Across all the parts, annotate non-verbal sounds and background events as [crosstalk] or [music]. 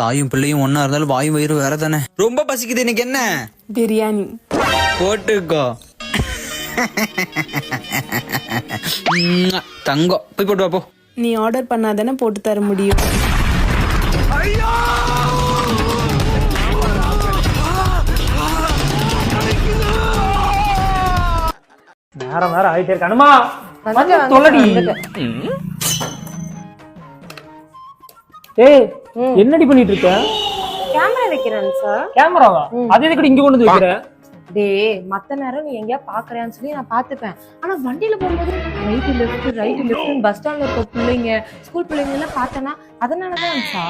தாயும் பிள்ளையும் ஒன்னா இருந்தாலும் வாயும் வயிறு வேற தானே ரொம்ப பசிக்குது எனக்கு என்ன? பிரியாணி. போட்டுக்கோ. தங்கம். போய் போட்டு வா போ. நீ ஆர்டர் பண்ணாதானே போட்டு தர முடியும். நேரம் வேற ஆயிட்டே இருக்கு. அனுமா வந்து தொல்லடி. ஏய் என்னடி பண்ணிட்டு இருக்க? கேமரா வைக்கிறேன் சார். கேமராவா? அது எதுக்கு இங்க கொண்டு வந்து வைக்கிற? டேய் மத்த நேரம் நீ எங்கேயா பாக்குறேன்னு சொல்லி நான் பாத்துப்பேன். ஆனா வண்டியில போகும்போது right left right left bus ஸ்டாண்ட்ல இருக்க பிள்ளைங்க ஸ்கூல் பிள்ளைங்க எல்லாம் பார்த்தேன்னா அதனாலதான் சா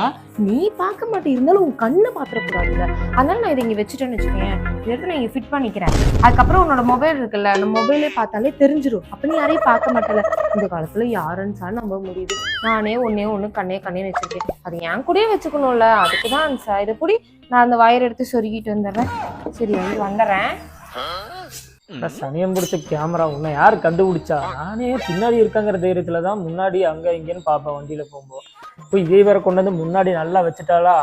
நீ பார்க்க மாட்டே இருந்தாலும் உன் கண்ணை பாத்திரக்கூடாதுல்ல அதனால நான் இதை இங்க வச்சுட்டேன்னு வச்சுக்கேன் இதை எடுத்து நான் இங்க ஃபிட் பண்ணிக்கிறேன். அதுக்கப்புறம் உன்னோட மொபைல் இருக்குல்ல அந்த மொபைலே பார்த்தாலே தெரிஞ்சிடும் அப்ப நீ யாரையும் பார்க்க மாட்டல இந்த காலத்துல யாருன்னு சார் நம்ப முடியுது? நானே ஒன்னே ஒன்று கண்ணே கண்ணே வச்சிருக்கேன். அது என் கூடயே வச்சுக்கணும்ல. அதுக்குதான் சார் இதை கூடி. நான் அந்த வயர் எடுத்து சொருகிட்டு வந்துடுறேன். சரி வந்து வந்துடுறேன். சனியம் பிடிச்ச கேமரா உன்னை யார் கண்டுபிடிச்சா? நானே பின்னாடி இருக்காங்கிற தைரியத்துல தான் முன்னாடி அங்க இங்கன்னு பார்ப்பேன் வண்டியில போகும்போது. போய் இதே வேற கொண்டு வந்து முன்னாடி நல்லா வச்சுட்டாளா?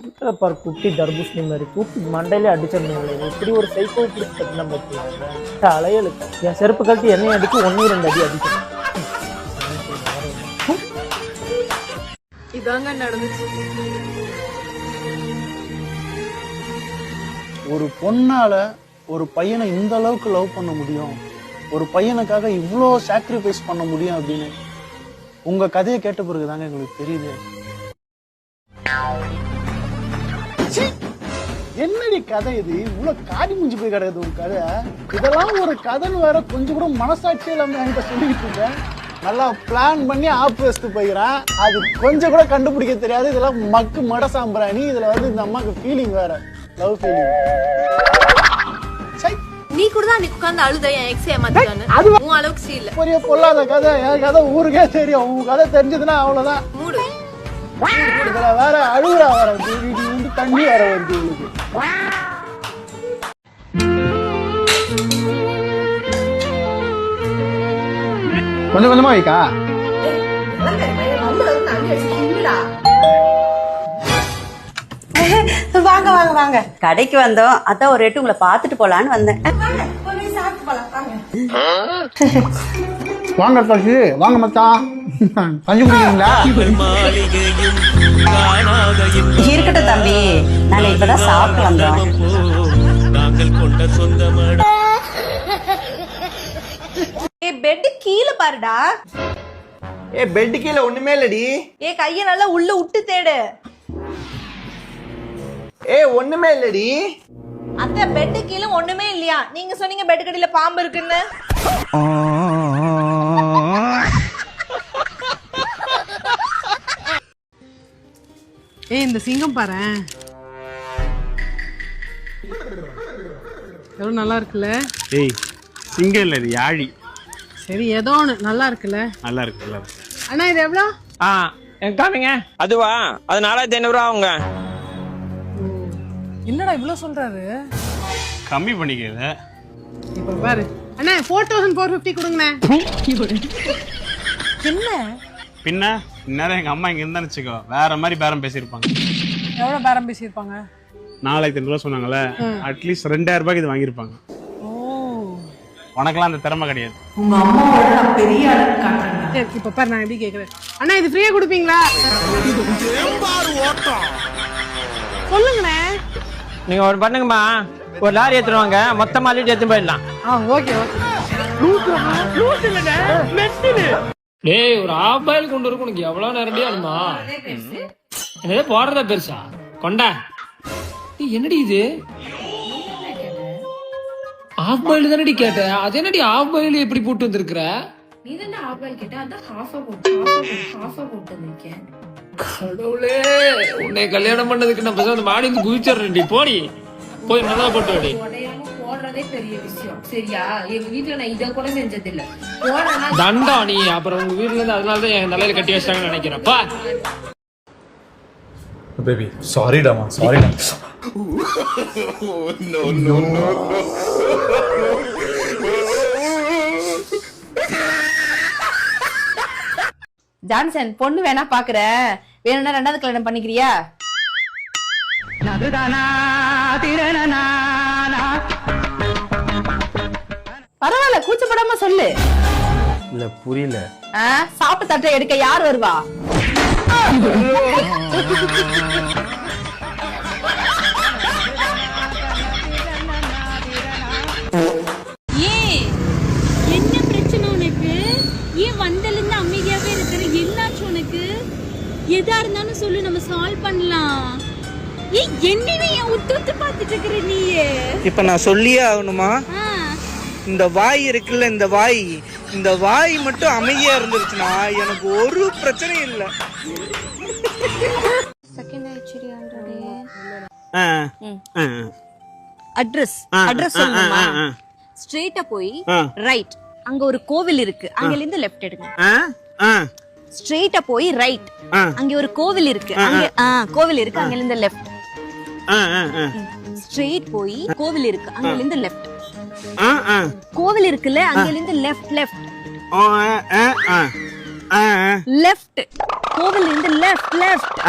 இருக்கிற பாரு குட்டி தர்பூசணி மாதிரி தூக்கி மண்டையிலே அடிச்சிடணும் இப்படி ஒரு சைக்கோ கட்டின பத்தி அலையலுக்கு. என் செருப்பு கழட்டி எண்ணெய் அடிக்கு ஒன்னு ரெண்டு அடி அடிக்கணும். இதாங்க நடந்துச்சு. ஒரு பொண்ணால ஒரு பையனை இந்த அளவுக்கு லவ் பண்ண முடியும்? ஒரு பையனுக்காக இவ்வளோ சாக்ரிஃபைஸ் பண்ண முடியும் அப்படின்னு உங்க கதையை கேட்ட பிறகு தாங்க எங்களுக்கு தெரியுது. என்னடி கதை இது? இவ்வளவு காடி முடிஞ்சு போய் கிடக்குது ஒரு கதை. இதெல்லாம் ஒரு கதைன்னு வேற கொஞ்சம் கூட மனசாட்சியே இல்லாம என்கிட்ட சொல்லிக்கிட்டு இருக்கேன் நல்லா பிளான் பண்ணி ஆப் வச்சுட்டு போயிடறான். அது கொஞ்சம் கூட கண்டுபிடிக்க தெரியாது. இதெல்லாம் மக்கு மட சாம்பிராணி இதுல வந்து இந்த அம்மாக்கு ஃபீலிங் வேற. லவ் ஃபீலிங் அன்னைக்கு உட்கார்ந்து அழுத என் எக்ஸ் ஏமாத்திட்டான்னு. உன் அளவுக்கு சீ இல்ல பெரிய பொல்லாத கதை என் கதை ஊருக்கே தெரியும். உன் கதை தெரிஞ்சதுன்னா அவ்வளவுதான். மூடு. இதுல வேற அழுகுறா வந்து தண்ணி வேற வருது உங்களுக்கு கொஞ்சம் கொஞ்சமா வைக்கா. வாங்க வாங்க வாங்க. கடைக்கு வந்தோம். அதான் ஒரு ரேட்டு உங்களை பார்த்துட்டு போலான்னு வந்தேன். [laughs] வாங்க பசி வாங்க மச்சான். [laughs] பஞ்சு குடிக்கிறீங்களா? இருக்கட்டும் தம்பி நாங்க இப்பதான் சாப்பிட்டு வந்தோம். ஏ பெட் கீழே பாருடா. ஏ பெட் கீழே ஒண்ணுமே இல்லடி. ஏ கைய நல்லா உள்ள விட்டு தேடு. ஏ ஒண்ணுமே இல்லடி. அத்தை பெட் கீழே ஒண்ணுமே இல்லையா? நீங்க சொன்னீங்க பெட் கடியில பாம்பு இருக்குன்னு. ஏய் இந்த சிங்கம் பாரு. எவ்வளோ நல்லா இருக்குல்ல? ஏய் சிங்கம் இல்லை இது யாழி. சரி ஏதோ ஒன்று நல்லா இருக்குல்ல? நல்லா இருக்கு நல்லா இருக்கு. அண்ணா இது எவ்வளோ ஆ காமிங்க. அதுவா? அது நாலாயிரத்தி ஐநூறுரூவா அவங்க என்னடா இவ்வளோ சொல்றாரு? கம்மி பண்ணிக்கிறத இப்போ பாரு. அண்ணா ஃபோர் தௌசண்ட் ஃபோர் ஃபிஃப்டி கொடுங்கண்ணே. என்ன? பின்ன இந்நேரம் எங்க அம்மா இங்க இருந்தா வச்சுக்கோ. வேற மாதிரி பேரம் பேசியிருப்பாங்க. எவ்வளோ பேரம் பேசியிருப்பாங்க? நாலாயிரத்தி ஐநூறுவா சொன்னாங்கல்ல அட்லீஸ்ட் ரெண்டாயிரம் ரூபாய்க்கு இது வாங்கியிருப்பாங்க. ஓ. உனக்கெல்லாம் அந்த திறமை கிடையாது. சரி இப்போ பாரு நான் எப்படி கேட்குறேன் அண்ணா இது ஃப்ரீயாக கொடுப்பீங்களா? சொல்லுங்கண்ணே. நீங்க ஒரு பண்ணுங்கம்மா. ஒரு லாரி எடுத்துருவாங்க மொத்தமா அள்ளிட்டு எடுத்து போயிடலாம். ஆ ஓகே ஓகே. டேய் ஒரு ஆஃப் பாயில் கொண்டு வர உனக்கு எவ்வளவு நேரடி ஆகுமா என்னதே போடுறதா பெருசா? கொண்டா. என்னடி இது? ஆஃப் பாயில் தானடி கேட்ட அது என்னடி ஆஃப் பாயில் எப்படி போட்டு வந்திருக்கிற? நீ தானே ஆஃப் பாயில் கேட்ட? அதான் ஹாஃபா போட்டு ஹாஃபா ஹாஃபா போட்டு வந்திருக்கேன். கடவுளே உன்னை கல்யாணம் பண்ணதுக்கு நான் பேசாம மாடி வந்து குதிச்சிடுறேன்டி போடி. போய் நல்லா போட்டு வாடி. உடையாம போடுறதே பெரிய விஷயம். சரியா? எங்க வீட்டுல நான் இதை கூட செஞ்சது இல்ல போடுறேன்னா தண்டா நீ. அப்புறம் உங்க வீட்டுல இருந்து அதனால தான் என் தலையில கட்டி வச்சிட்டாங்கன்னு நினைக்கிறேன். பா. பேபி சாரிடாமா சாரிடா ஜான்சன் பொண்ணு வேணா பாக்குற. வேணும்னா ரெண்டாவது கல்யாணம் பண்ணிக்கிறியா? பரவாயில்ல கூச்சப்படாம சொல்லு. இல்ல புரியல. சாப்பிட்டு தட்டை எடுக்க யார் வருவா? எதா இருந்தாலும் சொல்லு நம்ம சால்வ் பண்ணலாம். ஏன் என்னவே ஏன் உத்து உத்து பார்த்துட்டு இருக்கிற நீயே? இப்ப நான் சொல்லியே ஆகணுமா? இந்த வாய் இருக்குல்ல இந்த வாய். இந்த வாய் மட்டும் அமைதியா இருந்துருச்சுன்னா எனக்கு ஒரு பிரச்சனையும் இல்லை. அட்ரஸ் அட்ரஸ் சொல்லணுமா? ஸ்ட்ரெயிட்டா போய் ரைட் அங்க ஒரு கோவில் இருக்கு. அங்கல இருந்து லெஃப்ட் எடுங்க. ஸ்ட்ரெயிட்டா போய் ரைட் அங்க ஒரு கோவில் இருக்கு. அங்க ஆ கோவில் இருக்கு. அங்கல இருந்து லெஃப்ட் ஸ்ட்ரெயிட் போய் கோவில் இருக்கு. அங்கல இருந்து லெஃப்ட் கோவில் இருக்குல்ல அங்கல இருந்து லெஃப்ட் லெஃப்ட் லெஃப்ட் கோவில் இருந்து லெஃப்ட் லெஃப்ட்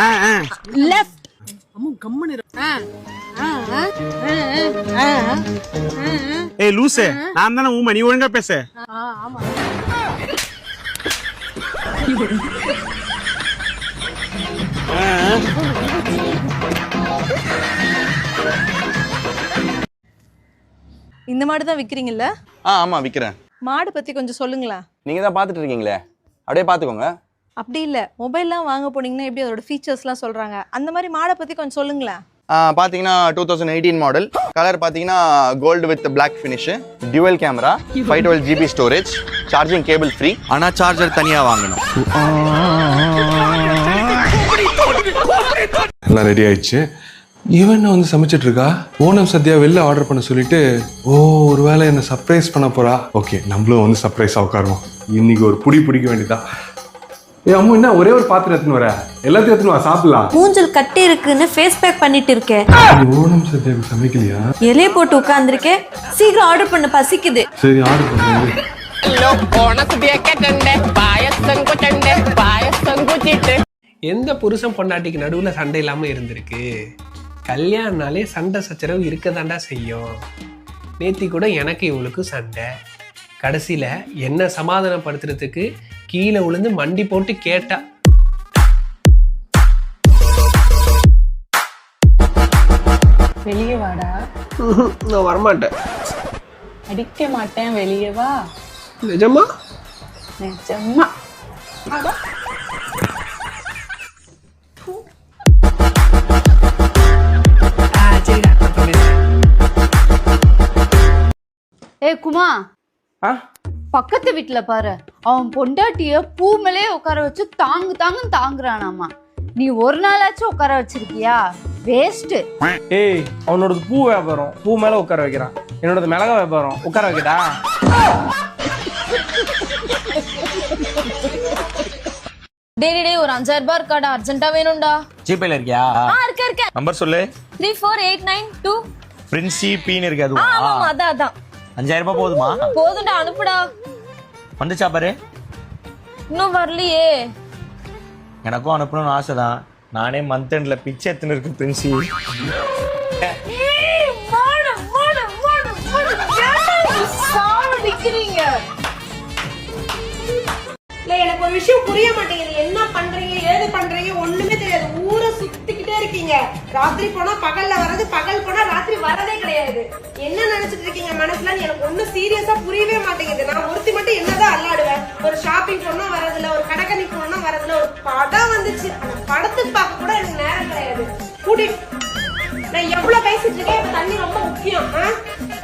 லெஃப்ட் ஏய் லூசே. நான் தானே ஊமை. நீ ஒழுங்கா பேசு. இந்த மாடு தான் விக்கிறீங்கல்ல? ஆ ஆமா விக்கிறேன். மாடு பத்தி கொஞ்சம் சொல்லுங்களேன். நீங்க தான் பாத்துட்டு இருக்கீங்களே? அப்படியே பாத்துக்கோங்க. அப்படி இல்ல. மொபைல்லாம் வாங்க போனீங்கன்னா எப்படி அதோட ஃபீச்சர்ஸ்லாம் சொல்றாங்க? அந்த மாதிரி மாடை பத்தி கொஞ்சம் சொல்லுங்களேன். ஆ, பாத்தீங்கன்னா two thousand eighteen model colour பாத்தீங்கன்னா gold with black finish dual camera five twelve GB storage charging cable free ஆனா சார்ஜர் தனியா வாங்கணும். எல்லாம் ரெடி ஆயிடுச்சு. இவன் வந்து சமைச்சிட்டு இருக்கா? ஓணம் சத்யா வெளில ஆர்டர் பண்ண சொல்லிட்டு ஓ ஒருவேளை என்ன சர்ப்ரைஸ் பண்ண போறா? ஓகே நம்மளும் வந்து சர்ப்ரைஸா உட்காருவோம். இன்னைக்கு ஒரு புடி பிடிக்க வேண்டியதா ஏ அம்மா என்ன ஒரே ஒரு பாத்திரம் எடுத்துன்னு வர? எல்லாத்தையும் எடுத்துன்னு வா சாப்பிடலாம். மூஞ்சல் கட்டி இருக்குன்னு ஃபேஸ் பேக் பண்ணிட்டு இருக்கேன். ஓணம் சத்யாவுக்கு சமைக்கலையா? இலைய போட்டு உட்கார்ந்துருக்கேன். சீக்கிரம் ஆர்டர் பண்ண பசிக்குது. சரி ஆர்டர் பண்ணுங்க எந்த புருஷன் பொண்டாட்டிக்கு நடுவுல சண்டை இல்லாம இருந்திருக்கு? கல்யாணம்னாலே சண்டை சச்சரவு இருக்க தாண்டா செய்யும். நேத்தி கூட எனக்கு இவளுக்கு சண்டை. கடைசியில என்ன சமாதானப்படுத்துறதுக்கு கீழே விழுந்து மண்டி போட்டு கேட்டா. வெளியே வாடா. [laughs] நான் வரமாட்டேன். அடிக்க மாட்டேன் வெளியே வா. நிஜமா? நிஜமா. ஏ குமா. பக்கத்து வீட்டுல பாரு அவன் பொண்டாட்டிய பூ மேலே உட்கார வச்சு தாங்கு தாங்குன்னு தாங்குறானாமா. நீ ஒரு நாளாச்சும் உட்கார வச்சிருக்கியா? வேஸ்ட் ஏய் அவனோடது பூ வியாபாரம். பூ மேல உட்கார வைக்கிறான். என்னோடது மிளகா வியாபாரம். உட்கார வைக்கட்டா? டேய் டேய் ஒரு அஞ்சாயிரம் ரூபாய் இருக்காடா. அர்ஜென்ட்டா வேணும்டா. ஜிபேல இருக்கியா? ஆ இருக்க இருக்க. நம்பர் சொல்லு. Three four eight nine two Princy பீன் இருக்கு அதுவா? ஆமா அதான் அதான். அஞ்சாயிரம் ரூபாய் போதுமா? போதும்டா அனுப்புடா. வந்துச்சா பாரு. இன்னும் வரலையே. எனக்கும் அனுப்பணும்னு ஆசை தான் நானே மந்த் எண்ட்ல பிச்சை எடுத்துன்னு இருக்கு பிரின்சி. எனக்கு ஒரு விஷயம் புரிய மாட்டேங்குது. என்ன பண்றீங்க ஏது பண்றீங்க ஒண்ணுமே தெரியாது. ஊரை சுத்திக்கிட்டே இருக்கீங்க. ராத்திரி போனா பகல்ல வர்றது பகல் போனா ராத்திரி சீரியஸா புரியவே மாட்டேங்குது. நான் ஒருத்தி மட்டும் என்னதான் அல்லாடுவேன்? ஒரு ஷாப்பிங் போனா வரதில்ல ஒரு கடைக்கணி போனா வரதில்ல ஒரு படம் வந்துச்சு. அந்த படத்துக்கு பார்க்க கூட எனக்கு நேரம் கிடையாது. கூட்டிட்டு நான் எவ்வளவு பேசிட்டு இருக்கேன்? தண்ணி ரொம்ப முக்கியம்.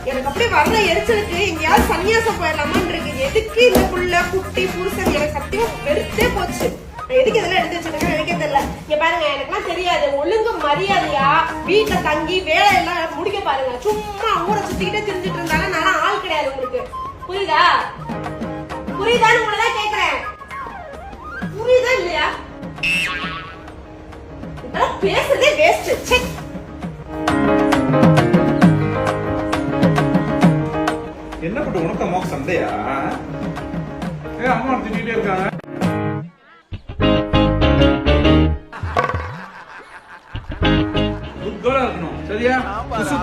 எனக்கு அப்படியே வரல எரிச்சலுக்கு எங்கேயாவது சன்னியாசம் போயிடலாமான்னு இருக்கு எதுக்கு இந்த புள்ள குட்டி புருஷன் எனக்கு சத்தியம் வெறுத்தே போச்சு. எதுக்கு இதெல்லாம் எடுத்து வச்சிருக்கேன் எனக்கே தெரியல. இங்க பாருங்க எனக்குலாம் தெரியாது. ஒழுங்கு மரியாதையா வீட்டுல தங்கி வேலை எல்லாம் முடிக்க பாருங்க. சும்மா ஊரை சுத்திக்கிட்டே திரிஞ்சிட்டு இருந்தாலும் நான் ஆள் கிடையாது உங்களுக்கு. புரியுதா? புரியுதான்னு உங்களை தான் கேக்குறேன். புரியுதா இல்லையா? இதெல்லாம் பேசுறதே வேஸ்ட் செக் என்ன பட்டு உனக்கு அம்மாவுக்கு சந்தையா ஏ அம்மா திட்டிகிட்டே இருக்காங்க.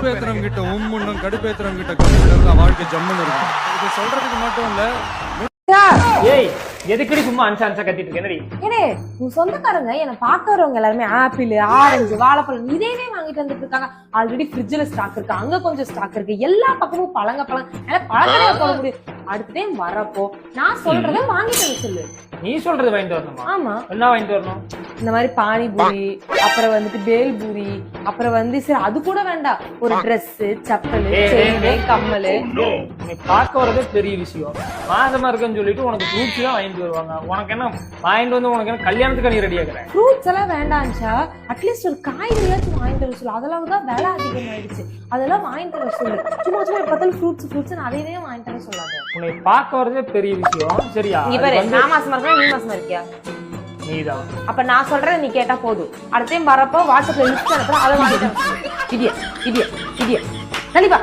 உசுப்பேத்திரம் கிட்ட உம்முன்னும் கடுப்பேத்திரம் கிட்ட கம்முன்னு வாழ்க்கை ஜம்முன்னு இருக்கும். இது சொல்றதுக்கு மட்டும் இல்ல ஏய் எதுக்கடி சும்மா அன்சா அன்சா கத்திட்டு இருக்க? என்னடி? ஏனே உன் சொந்தக்காரங்க என்ன பார்க்க வரவங்க எல்லாருமே ஆப்பிள் ஆரஞ்சு வாழைப்பழம் இதேவே வாங்கிட்டு வந்துட்டு இருக்காங்க. ஆல்ரெடி ஃப்ரிட்ஜ்ல ஸ்டாக் இருக்கு அங்க கொஞ்சம் ஸ்டாக் இருக்கு. எல்லா பக்கமும் பழங்க பழம் என்னால பழக்கடையா போட முடியும் அடுத்த டைம் வரப்போ நான் சொல்றதை வாங்கிட்டு வந்து சொல்லு. நீ சொல்றது வாங்கிட்டு வரணுமா? ஆமா. என்ன வாங்கிட்டு வரணும்? இந்த மாதிரி பானிபூரி அப்புறம் வந்துட்டு பேல்பூரி அப்புறம் வந்து சரி அது கூட வேண்டாம். ஒரு Dress செப்பல் செயின். கம்மல். உன்னை பார்க்க வரதே பெரிய விஷயம். மாசமா இருக்குன்னு சொல்லிட்டு உனக்கு ஃப்ரூட்ஸ் தான் வாங்கிட்டு வருவாங்க. உனக்கு என்ன வாங்கிட்டு வந்து உனக்கு என்ன கல்யாணத்துக்கு நீ ரெடி ஆகுற ஃப்ரூட்ஸ் எல்லாம் வேண்டாம்ச்சா அட்லீஸ்ட் ஒரு காய்கறியாச்சும் வாங்கிட்டு வர சொல்லு. அதெல்லாம் தான் விலை அதிகமாயிடுச்சு. அதெல்லாம் வாங்கிட்டு வர சொல்லு. சும்மா சும்மா பார்த்தாலும் ஃப்ரூட்ஸ் ஃப்ரூட்ஸ் அதையவே வாங்கிட்டு வர சொல்லாத. உன்னை பார்க்க வரதே பெரிய விஷயம். சரியா? இங்க பாரு நான் மாசமா இருக்கேன் நீ மாசமா இருக்கியா நீதான். அப்ப நான் சொல்றதை நீ கேட்டா போதும். அடுத்த டைம் வரப்போ வாட்ஸ்அப்ல லிஸ்ட் அனுப்புற அதை வாங்கிட்டு இடியா இடியா இடியா கண்டிப்பா